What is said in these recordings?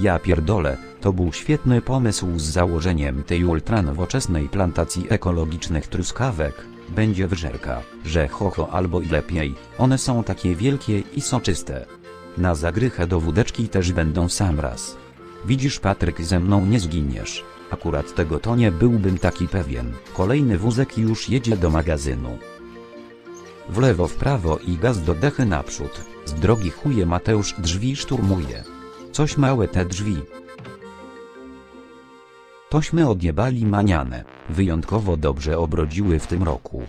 Ja pierdolę, to był świetny pomysł z założeniem tej ultranowoczesnej plantacji ekologicznych truskawek. Będzie wyżerka, że hoho albo i lepiej, one są takie wielkie i soczyste. Na zagrychę do wódeczki też będą sam raz. Widzisz Patryk ze mną nie zginiesz. Akurat tego to nie byłbym taki pewien. Kolejny wózek już jedzie do magazynu. W lewo w prawo i gaz do dechy naprzód. Z drogi chuje Mateusz drzwi szturmuje. Coś małe te drzwi. Tośmy odjebali maniane. Wyjątkowo dobrze obrodziły w tym roku.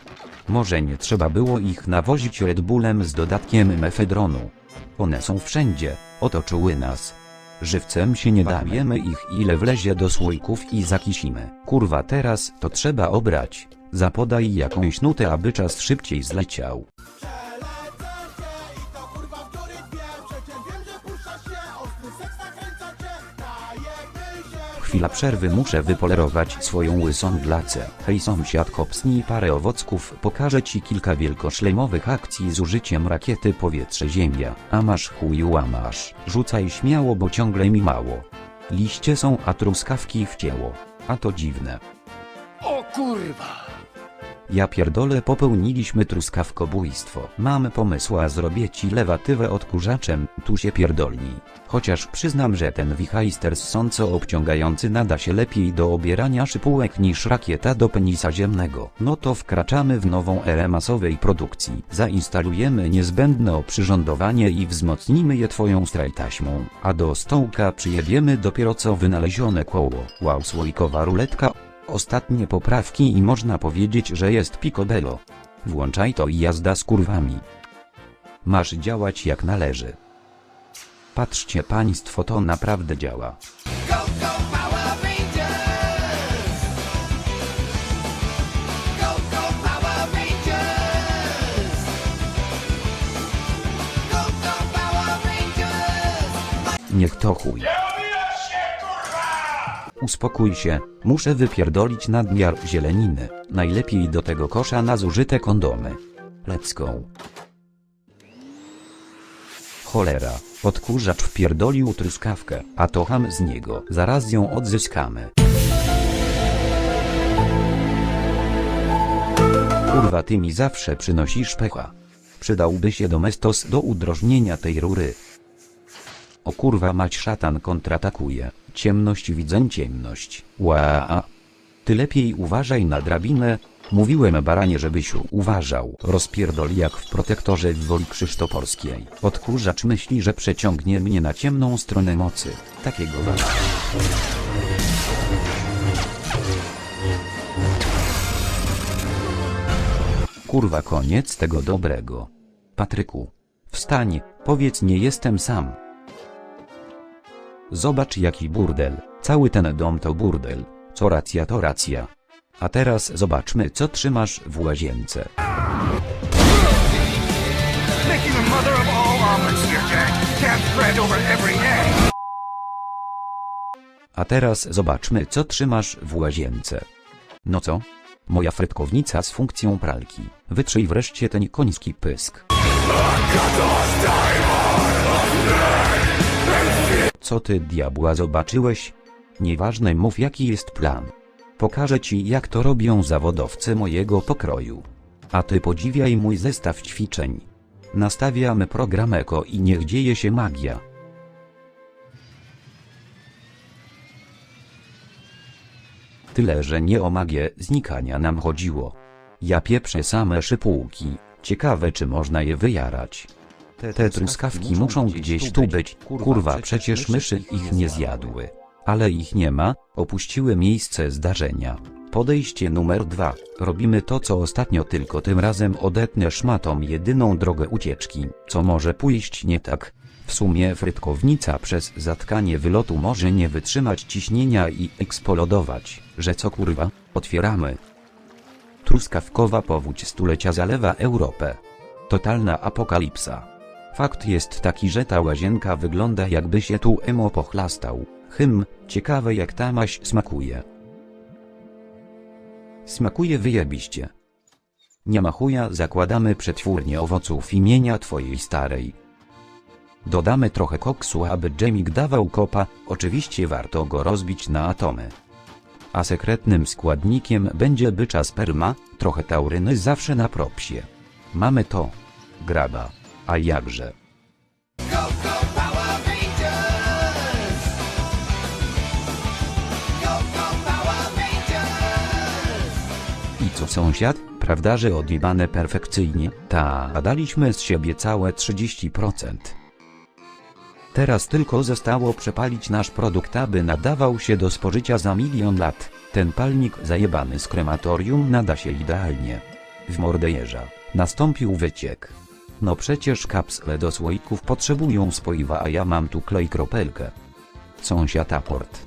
Może nie trzeba było ich nawozić Red Bullem z dodatkiem mefedronu. One są wszędzie, otoczyły nas. Żywcem się nie dajemy ich ile wlezie do słoików i zakisimy. Kurwa teraz to trzeba obrać. Zapodaj jakąś nutę aby czas szybciej zleciał. Chwila przerwy muszę wypolerować swoją łysą glacę. Hej sąsiad kopsnij parę owocków, pokażę ci kilka wielkoszlemowych akcji z użyciem rakiety powietrze-ziemia. A masz chuju a masz. Rzucaj śmiało bo ciągle mi mało. Liście są a truskawki wcięło. A to dziwne. O kurwa! Ja pierdolę popełniliśmy truskawkobójstwo. Mam pomysł a zrobię ci lewatywę odkurzaczem, tu się pierdolni. Chociaż przyznam, że ten wichajster ssąco obciągający nada się lepiej do obierania szypułek niż rakieta do penisa ziemnego. No to wkraczamy w nową erę masowej produkcji. Zainstalujemy niezbędne oprzyrządowanie i wzmocnimy je twoją strajtaśmą. A do stołka przyjebiemy dopiero co wynalezione koło. Wow słoikowa ruletka Ostatnie poprawki i można powiedzieć, że jest picobello. Włączaj to i jazda z kurwami. Masz działać jak należy. Patrzcie państwo to naprawdę działa. Go, go, Power Uspokój się, muszę wypierdolić nadmiar zieleniny. Najlepiej do tego kosza na zużyte kondomy. Let's go. Cholera, odkurzacz wpierdolił truskawkę, a to ham z niego. Zaraz ją odzyskamy. Kurwa ty mi zawsze przynosisz pecha. Przydałby się domestos do udrożnienia tej rury. O kurwa mać szatan kontratakuje. Ciemność widzę ciemność. Ła. Ty lepiej uważaj na drabinę. Mówiłem baranie żebyś uważał. Rozpierdol jak w protektorze w woli krzysztoporskiej. Odkurzacz myśli, że przeciągnie mnie na ciemną stronę mocy. Takiego wala. Kurwa koniec tego dobrego. Patryku. Wstań, powiedz nie jestem sam. Zobacz jaki burdel, cały ten dom to burdel, co racja to racja. A teraz zobaczmy co trzymasz w łazience. A teraz zobaczmy co trzymasz w łazience. No co? Moja frytkownica z funkcją pralki. Wytrzyj wreszcie ten koński pysk. Co ty diabła zobaczyłeś? Nieważne mów jaki jest plan. Pokażę ci jak to robią zawodowcy mojego pokroju. A ty podziwiaj mój zestaw ćwiczeń. Nastawiamy program eko i niech dzieje się magia. Tyle, że nie o magię znikania nam chodziło. Ja pieprzę same szypułki. Ciekawe czy można je wyjarać. Te, te truskawki muszą gdzieś tu być. Kurwa przecież myszy ich nie zjadły. Ale ich nie ma, opuściły miejsce zdarzenia. Podejście numer dwa. Robimy to co ostatnio tylko tym razem odetnę szmatą jedyną drogę ucieczki, co może pójść nie tak. W sumie frytkownica przez zatkanie wylotu może nie wytrzymać ciśnienia i eksplodować, że co kurwa, otwieramy. Truskawkowa powódź stulecia zalewa Europę. Totalna apokalipsa. Fakt jest taki, że ta łazienka wygląda jakby się tu emo pochlastał. Hym, ciekawe jak ta maś smakuje. Smakuje wyjebiście. Nie ma chuja zakładamy przetwórnię owoców imienia twojej starej. Dodamy trochę koksu, aby dżemik dawał kopa, oczywiście warto go rozbić na atomy. A sekretnym składnikiem będzie bycza sperma, trochę tauryny zawsze na propsie. Mamy to. Graba. A jakże. I co sąsiad, prawda, że odjebane perfekcyjnie? Ta, daliśmy z siebie całe 30%. Teraz tylko zostało przepalić nasz produkt, aby nadawał się do spożycia za milion lat. Ten palnik zajebany z krematorium nada się idealnie. W mordę jeża. Nastąpił wyciek. No przecież kapsle do słoików potrzebują spoiwa, a ja mam tu klej kropelkę. Sąsiad aport.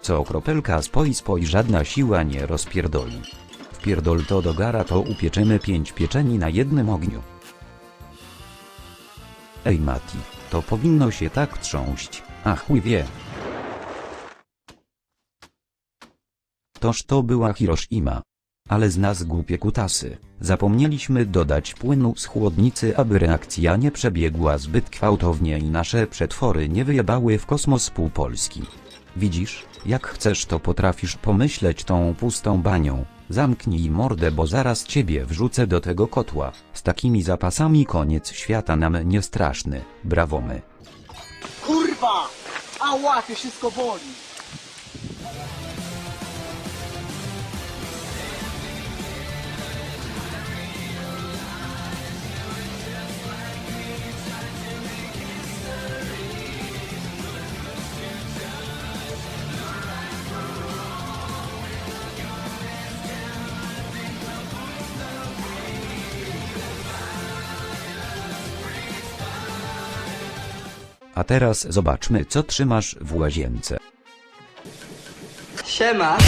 Co kropelka spoi spoi żadna siła nie rozpierdoli. Wpierdol to do gara to upieczymy pięć pieczeni na jednym ogniu. Ej Mati, to powinno się tak trząść, a chuj wie. Toż to była Hiroshima. Ale z nas głupie kutasy, zapomnieliśmy dodać płynu z chłodnicy, aby reakcja nie przebiegła zbyt gwałtownie i nasze przetwory nie wyjebały w kosmos pół Polski. Widzisz, jak chcesz to potrafisz pomyśleć tą pustą banią. Zamknij mordę, bo zaraz ciebie wrzucę do tego kotła. Z takimi zapasami koniec świata nam nie straszny. Brawo my. Kurwa! Ała, to wszystko boli! A teraz zobaczmy co trzymasz w łazience. Siema!